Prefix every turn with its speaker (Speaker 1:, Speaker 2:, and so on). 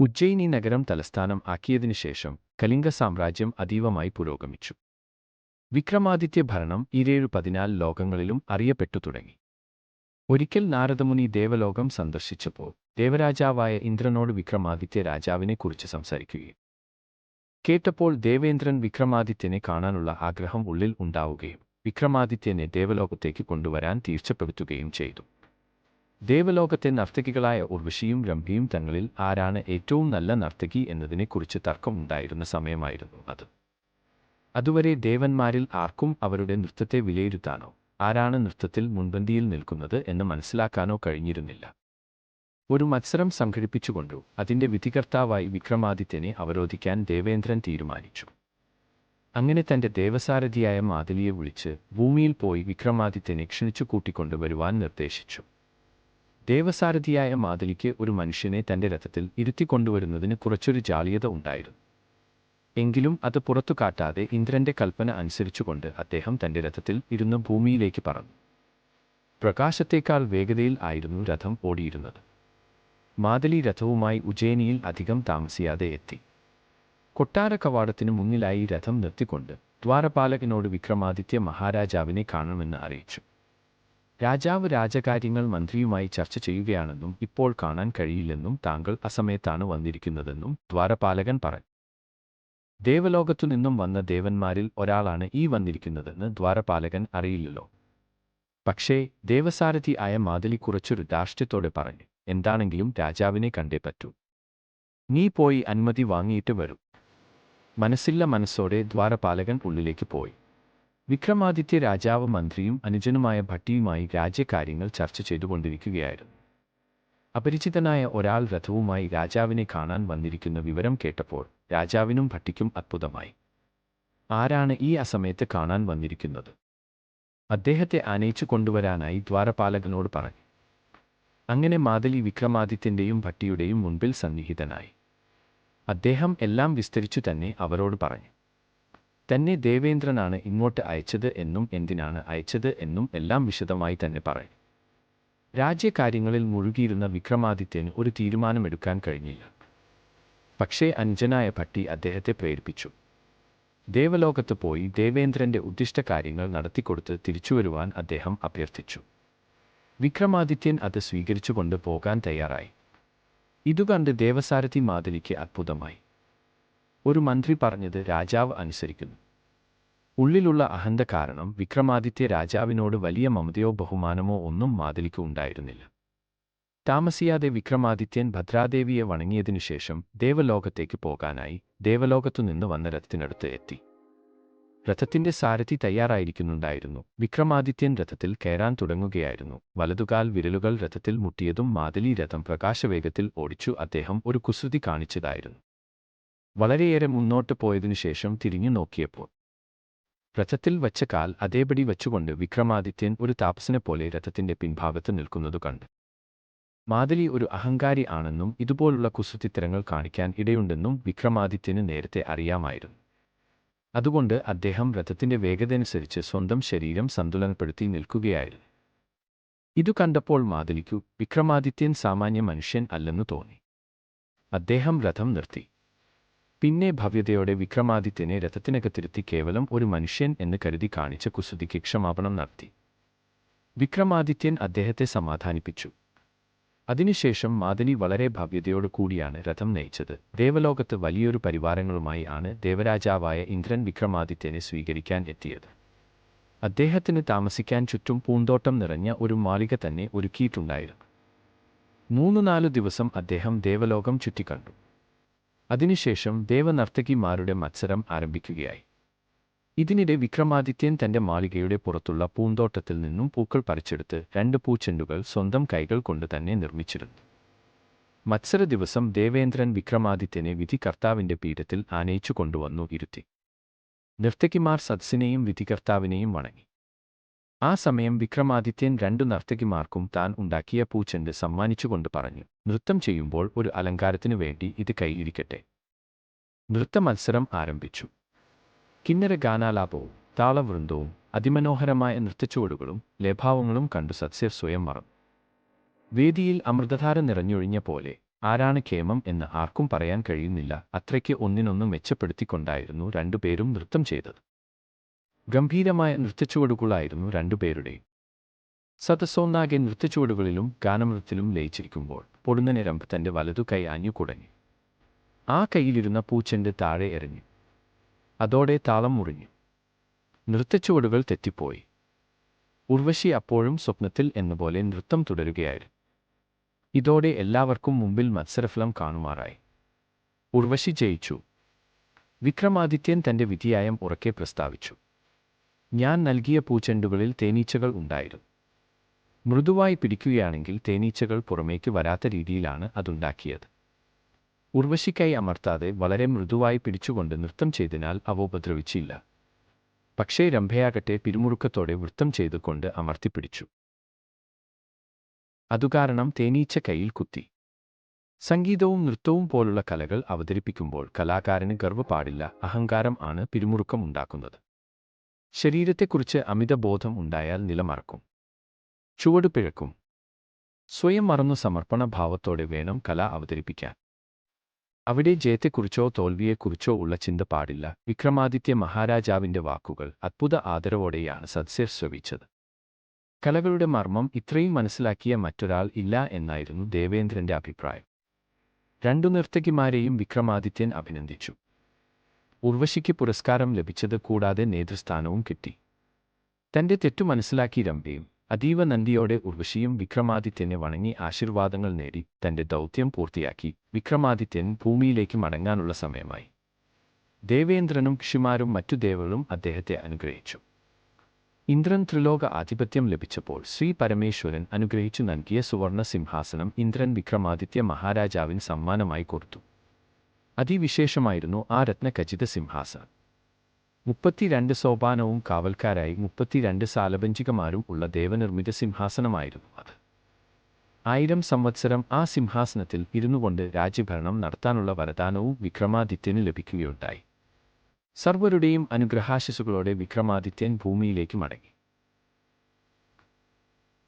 Speaker 1: ഉജ്ജയിനി നഗരം തലസ്ഥാനം ആക്കിയതിനു ശേഷം കലിംഗ സാമ്രാജ്യം അതീവമായി പുരോഗമിച്ചു. വിക്രമാദിത്യ ഭരണം ഇരേഴു പതിനാല് ലോകങ്ങളിലും അറിയപ്പെട്ടു തുടങ്ങി. ഒരിക്കൽ നാരദമുനി ദേവലോകം സന്ദർശിച്ചപ്പോൾ ദേവരാജാവായ ഇന്ദ്രനോട് വിക്രമാദിത്യ രാജാവിനെക്കുറിച്ച് സംസാരിക്കുകയും കേട്ടപ്പോൾ ദേവേന്ദ്രൻ വിക്രമാദിത്യനെ കാണാനുള്ള ആഗ്രഹം ഉള്ളിൽ ഉണ്ടാവുകയും വിക്രമാദിത്യനെ ദേവലോകത്തേക്ക് കൊണ്ടുവരാൻ തീർച്ചപ്പെടുത്തുകയും ചെയ്തു. ദേവലോകത്തെ നർത്തകികളായ ഉർവശിയും രംഭിയും തങ്ങളിൽ ആരാണ് ഏറ്റവും നല്ല നർത്തകി എന്നതിനെക്കുറിച്ച് തർക്കമുണ്ടായിരുന്ന സമയമായിരുന്നു അത്. അതുവരെ ദേവന്മാരിൽ ആർക്കും അവരുടെ നൃത്തത്തെ വിലയിരുത്താനോ ആരാണ് നൃത്തത്തിൽ മുൻപന്തിയിൽ നിൽക്കുന്നത് എന്ന് മനസ്സിലാക്കാനോ കഴിഞ്ഞിരുന്നില്ല. ഒരു മത്സരം സംഘടിപ്പിച്ചുകൊണ്ടു അതിന്റെ വിധികർത്താവായി വിക്രമാദിത്യനെ അവരോധിക്കാൻ ദേവേന്ദ്രൻ തീരുമാനിച്ചു. അങ്ങനെ തന്റെ ദേവസാരഥിയായ മാതിലിയെ വിളിച്ച് ഭൂമിയിൽ പോയി വിക്രമാദിത്യനെ ക്ഷണിച്ചു കൂട്ടിക്കൊണ്ടുവരുവാൻ നിർദ്ദേശിച്ചു. ദേവസാരഥിയായ മാതലിക്ക് ഒരു മനുഷ്യനെ തന്റെ രഥത്തിൽ ഇരുത്തിക്കൊണ്ടുവരുന്നതിന് കുറച്ചൊരു ജാളിയത ഉണ്ടായിരുന്നു. എങ്കിലും അത് പുറത്തു കാട്ടാതെ ഇന്ദ്രന്റെ കൽപ്പന അനുസരിച്ചുകൊണ്ട് അദ്ദേഹം തന്റെ രഥത്തിൽ ഇരുന്ന് ഭൂമിയിലേക്ക് പറന്നു. പ്രകാശത്തേക്കാൾ വേഗതയിൽ ആയിരുന്നു രഥം ഓടിയിരുന്നത്. മാതലി രഥവുമായി ഉജ്ജയിനിയിൽ അധികം താമസിയാതെ എത്തി. കൊട്ടാര കവാടത്തിന് മുന്നിലായി രഥം നിർത്തിക്കൊണ്ട് ദ്വാരപാലകനോട് വിക്രമാദിത്യ മഹാരാജാവിനെ കാണണമെന്ന് അറിയിച്ചു. രാജാവ് രാജകാര്യങ്ങൾ മന്ത്രിയുമായി ചർച്ച ചെയ്യുകയാണെന്നും ഇപ്പോൾ കാണാൻ കഴിയില്ലെന്നും താങ്കൾ അസമയത്താണ് വന്നിരിക്കുന്നതെന്നും ദ്വാരപാലകൻ പറഞ്ഞു ദേവലോകത്തു നിന്നും വന്ന ദേവന്മാരിൽ ഒരാളാണ് ഈ വന്നിരിക്കുന്നതെന്ന് ദ്വാരപാലകൻ അറിയില്ലല്ലോ. പക്ഷേ ദേവസാരഥി ആയ മാതലി കുറച്ചൊരു ധാർഷ്ട്യത്തോടെ പറഞ്ഞു എന്താണെങ്കിലും രാജാവിനെ കണ്ടേ പറ്റൂ. നീ പോയി അനുമതി വാങ്ങിയിട്ട് വരൂ. മനസ്സില്ല മനസ്സോടെ ദ്വാരപാലകൻ ഉള്ളിലേക്ക് പോയി. വിക്രമാദിത്യ രാജാവ് മന്ത്രിയും അനുജനുമായ ഭട്ടിയുമായി രാജ്യകാര്യങ്ങൾ ചർച്ച ചെയ്തുകൊണ്ടിരിക്കുകയായിരുന്നു. അപരിചിതനായ ഒരാൾ രഥവുമായി രാജാവിനെ കാണാൻ വന്നിരിക്കുന്ന വിവരം കേട്ടപ്പോൾ രാജാവിനും ഭട്ടിക്കും അത്ഭുതമായി. ആരാണ് ഈ അസമയത്ത് കാണാൻ വന്നിരിക്കുന്നത്? അദ്ദേഹത്തെ ആനയിച്ചു കൊണ്ടുവരാനായി ദ്വാരപാലകനോട് പറഞ്ഞു. അങ്ങനെ മാതലി വിക്രമാദിത്യന്റെയും ഭട്ടിയുടെയും മുൻപിൽ സന്നിഹിതനായി. അദ്ദേഹം എല്ലാം വിസ്തരിച്ചു തന്നെ അവരോട് പറഞ്ഞു. തന്നെ ദേവേന്ദ്രനാണ് ഇങ്ങോട്ട് അയച്ചത് എന്നും എന്തിനാണ് അയച്ചത് എന്നും എല്ലാം വിശദമായി തന്നെ പറയും. രാജ്യകാര്യങ്ങളിൽ മുഴുകിയിരുന്ന വിക്രമാദിത്യന് ഒരു തീരുമാനമെടുക്കാൻ കഴിഞ്ഞില്ല. പക്ഷേ അഞ്ജനായ ഭട്ടി അദ്ദേഹത്തെ പ്രേരിപ്പിച്ചു. ദേവലോകത്ത് പോയി ദേവേന്ദ്രന്റെ ഉദ്ദിഷ്ട കാര്യങ്ങൾ നടത്തിക്കൊടുത്ത് തിരിച്ചുവരുവാൻ അദ്ദേഹം അഭ്യർത്ഥിച്ചു. വിക്രമാദിത്യൻ അത് സ്വീകരിച്ചുകൊണ്ട് പോകാൻ തയ്യാറായി. ഇതുകണ്ട് ദേവസാരഥി മാതിരിക്ക് അത്ഭുതമായി. ഒരു മന്ത്രി പറഞ്ഞത് രാജാവ് അനുസരിക്കുന്നു. ഉള്ളിലുള്ള അഹന്ത കാരണം വിക്രമാദിത്യ രാജാവിനോട് വലിയ മമതയോ ബഹുമാനമോ ഒന്നും മാതിലിക്ക് ഉണ്ടായിരുന്നില്ല. താമസിയാതെ വിക്രമാദിത്യൻ ഭദ്രാദേവിയെ വണങ്ങിയതിനു ശേഷം ദേവലോകത്തേക്ക് പോകാനായി ദേവലോകത്തുനിന്ന് വന്ന രഥത്തിനടുത്ത് എത്തി. രഥത്തിന്റെ സാരഥി തയ്യാറായിരിക്കുന്നുണ്ടായിരുന്നു. വിക്രമാദിത്യൻ രഥത്തിൽ കയറാൻ തുടങ്ങുകയായിരുന്നു. വലതുകാൽ വിരലുകൾ രഥത്തിൽ മുട്ടിയതും മാതിലി രഥം പ്രകാശവേഗത്തിൽ ഓടിച്ചു അദ്ദേഹം ഒരു കുസൃതി കാണിച്ചതായിരുന്നു. വളരെയേറെ മുന്നോട്ട് പോയതിനു ശേഷം തിരിഞ്ഞു നോക്കിയപ്പോൾ രഥത്തിൽ വച്ച കാൽ അതേപടി വച്ചുകൊണ്ട് വിക്രമാദിത്യൻ ഒരു താപസനെ പോലെ രഥത്തിന്റെ പിൻഭാഗത്ത് നിൽക്കുന്നതു കണ്ട്. മാതിരി ഒരു അഹങ്കാരി ആണെന്നും ഇതുപോലുള്ള കുസൃതിത്തരങ്ങൾ കാണിക്കാൻ ഇടയുണ്ടെന്നും വിക്രമാദിത്യന് നേരത്തെ അറിയാമായിരുന്നു. അതുകൊണ്ട് അദ്ദേഹം രഥത്തിന്റെ വേഗതയനുസരിച്ച് സ്വന്തം ശരീരം സന്തുലനപ്പെടുത്തി നിൽക്കുകയായിരുന്നു. ഇതു കണ്ടപ്പോൾ മാതിലിക്കു വിക്രമാദിത്യൻ സാമാന്യ മനുഷ്യൻ അല്ലെന്നു തോന്നി. അദ്ദേഹം രഥം നിർത്തി. പിന്നെ ഭവ്യതയോടെ വിക്രമാദിത്യനെ രഥത്തിനകത്തിരുത്തി കേവലം ഒരു മനുഷ്യൻ എന്ന് കരുതി കാണിച്ച കുസൃതിക്ക് ക്ഷമാപണം നടത്തി. വിക്രമാദിത്യൻ അദ്ദേഹത്തെ സമാധാനിപ്പിച്ചു. അതിനുശേഷം മാദിനി വളരെ ഭവ്യതയോടു കൂടിയാണ് രഥം നയിച്ചത്. ദേവലോകത്ത് വലിയൊരു പരിവാരങ്ങളുമായി ആണ് ദേവരാജാവായ ഇന്ദ്രൻ വിക്രമാദിത്യനെ സ്വീകരിക്കാൻ എത്തിയത്. അദ്ദേഹത്തിന് താമസിക്കാൻ ചുറ്റും പൂന്തോട്ടം നിറഞ്ഞ ഒരു മാളിക തന്നെ ഒരുക്കിയിട്ടുണ്ടായിരുന്നു. മൂന്നു നാലു ദിവസം അദ്ദേഹം ദേവലോകം ചുറ്റിക്കണ്ടു. അതിനുശേഷം ദേവനർത്തകിമാരുടെ മത്സരം ആരംഭിക്കുകയായി. ഇതിനിടെ വിക്രമാദിത്യൻ തന്റെ മാളികയുടെ പുറത്തുള്ള പൂന്തോട്ടത്തിൽ നിന്നും പൂക്കൾ പറിച്ചെടുത്ത് രണ്ട് പൂച്ചെണ്ടുകൾ സ്വന്തം കൈകൾ കൊണ്ട് തന്നെ നിർമ്മിച്ചിരുന്നു. മത്സര ദിവസം ദേവേന്ദ്രൻ വിക്രമാദിത്യനെ വിധികർത്താവിന്റെ പീഠത്തിൽ ആനയിച്ചു കൊണ്ടുവന്നു ഇരുത്തി. നർത്തകിമാർ സദസ്സിനെയും വിധികർത്താവിനെയും വണങ്ങി. ആ സമയം വിക്രമാദിത്യൻ രണ്ടു നർത്തകിമാർക്കും താൻ ഉണ്ടാക്കിയ പൂച്ചെണ്ട് സമ്മാനിച്ചുകൊണ്ട് പറഞ്ഞു നൃത്തം ചെയ്യുമ്പോൾ ഒരു അലങ്കാരത്തിനു വേണ്ടി ഇത് കൈയിരിക്കട്ടെ നൃത്തമത്സരം ആരംഭിച്ചു. കിന്നര ഗാനാലാപവും താളവൃന്ദവും അതിമനോഹരമായ നൃത്തച്ചുവടുകളും ലേഭാവങ്ങളും കണ്ടു സത്സ്യർ സ്വയം മറന്നു. വേദിയിൽ അമൃതധാര നിറഞ്ഞൊഴിഞ്ഞ പോലെ ആരാണ് ക്ഷേമം എന്ന് ആർക്കും പറയാൻ കഴിയുന്നില്ല അത്രയ്ക്ക് ഒന്നിനൊന്ന് മെച്ചപ്പെടുത്തിക്കൊണ്ടായിരുന്നു രണ്ടുപേരും നൃത്തം ചെയ്തത്. ഗംഭീരമായ നൃത്തച്ചുവടുകളായിരുന്നു രണ്ടുപേരുടെയും സദസ്സൊന്നാകെ നൃത്തച്ചുവടുകളിലും ഗാനമൃത്തിലും ലയിച്ചിരിക്കുമ്പോൾ പൊടുന്നനേരം തന്റെ വലതു കൈ ആഞ്ഞു ആ കൈയിലിരുന്ന പൂച്ചെണ്ട് താഴെ എറിഞ്ഞു. അതോടെ താളം മുറിഞ്ഞു. നൃത്തച്ചുവടുകൾ തെറ്റിപ്പോയി. ഉർവശി അപ്പോഴും സ്വപ്നത്തിൽ എന്നപോലെ നൃത്തം തുടരുകയായിരുന്നു. ഇതോടെ എല്ലാവർക്കും മുമ്പിൽ മത്സരഫലം കാണുമാറായി. ഉർവശി ജയിച്ചു. വിക്രമാദിത്യൻ തന്റെ വിധിയായം ഉറക്കെ പ്രസ്താവിച്ചു. ഞാൻ നൽകിയ പൂച്ചെണ്ടുകളിൽ തേനീച്ചകൾ ഉണ്ടായിരുന്നു. മൃദുവായി പിടിക്കുകയാണെങ്കിൽ തേനീച്ചകൾ പുറമേക്ക് വരാത്ത രീതിയിലാണ് അതുണ്ടാക്കിയത്. ഉർവശിക്കായി അമർത്താതെ വളരെ മൃദുവായി പിടിച്ചുകൊണ്ട് നൃത്തം ചെയ്തതിനാൽ അവ ഉപദ്രവിച്ചില്ല. പക്ഷേ രംഭയാകട്ടെ പിരിമുറുക്കത്തോടെ വൃത്തം ചെയ്തുകൊണ്ട് അമർത്തിപ്പിടിച്ചു അതുകാരണം തേനീച്ച കയ്യിൽ കുത്തി. സംഗീതവും നൃത്തവും പോലുള്ള കലകൾ അവതരിപ്പിക്കുമ്പോൾ കലാകാരന് ഗർവപാടില്ല അഹങ്കാരം ആണ് പിരിമുറുക്കം ഉണ്ടാക്കുന്നത്. ശരീരത്തെക്കുറിച്ച് അമിതബോധം ഉണ്ടായാൽ നിലമറക്കും. ചുവട് പിഴക്കും. സ്വയം മറന്നു സമർപ്പണ ഭാവത്തോടെ വേണം കല അവതരിപ്പിക്കാൻ. അവിടെ ജയത്തെക്കുറിച്ചോ തോൽവിയെക്കുറിച്ചോ ഉള്ള ചിന്ത പാടില്ല. വിക്രമാദിത്യ മഹാരാജാവിന്റെ വാക്കുകൾ അത്ഭുത ആദരവോടെയാണ് സദസ്യർ ശ്രവിച്ചത്. കലകളുടെ മർമ്മം ഇത്രയും മനസ്സിലാക്കിയ മറ്റൊരാൾ ഇല്ല എന്നായിരുന്നു ദേവേന്ദ്രന്റെ അഭിപ്രായം. രണ്ടു നർത്തകിമാരെയും വിക്രമാദിത്യൻ അഭിനന്ദിച്ചു. ഉർവശിക്ക് പുരസ്കാരം ലഭിച്ചത് കൂടാതെ നേതൃസ്ഥാനവും കിട്ടി. തന്റെ തെറ്റു മനസ്സിലാക്കി രംഭയും അതീവ നന്ദിയോടെ ഉർവശിയും വിക്രമാദിത്യനെ വണങ്ങി ആശീർവാദങ്ങൾ നേടി തന്റെ ദൗത്യം പൂർത്തിയാക്കി. വിക്രമാദിത്യൻ ഭൂമിയിലേക്ക് മടങ്ങാനുള്ള സമയമായി. ദേവേന്ദ്രനും ഋഷിമാരും മറ്റു ദേവകളും അദ്ദേഹത്തെ അനുഗ്രഹിച്ചു. ഇന്ദ്രൻ ത്രിലോക ആധിപത്യം ലഭിച്ചപ്പോൾ ശ്രീ പരമേശ്വരൻ അനുഗ്രഹിച്ചു നൽകിയ സുവർണ സിംഹാസനം ഇന്ദ്രൻ വിക്രമാദിത്യ മഹാരാജാവിന് സമ്മാനമായി കൊടുത്തു. അതിവിശേഷമായിരുന്നു ആ രത്നഖചിത സിംഹാസനം. മുപ്പത്തിരണ്ട് സോപാനവും കാവൽക്കാരായി മുപ്പത്തിരണ്ട് സാലഭഞ്ചികമാരും ഉള്ള ദേവനിർമ്മിത സിംഹാസനമായിരുന്നു അത്. ആയിരം സംവത്സരം ആ സിംഹാസനത്തിൽ ഇരുന്നു കൊണ്ട് രാജ്യഭരണം നടത്താനുള്ള വരദാനവും വിക്രമാദിത്യന് ലഭിക്കുകയുണ്ടായി. സർവരുടെയും അനുഗ്രഹാശിസുകളോടെ വിക്രമാദിത്യൻ ഭൂമിയിലേക്ക് മടങ്ങി.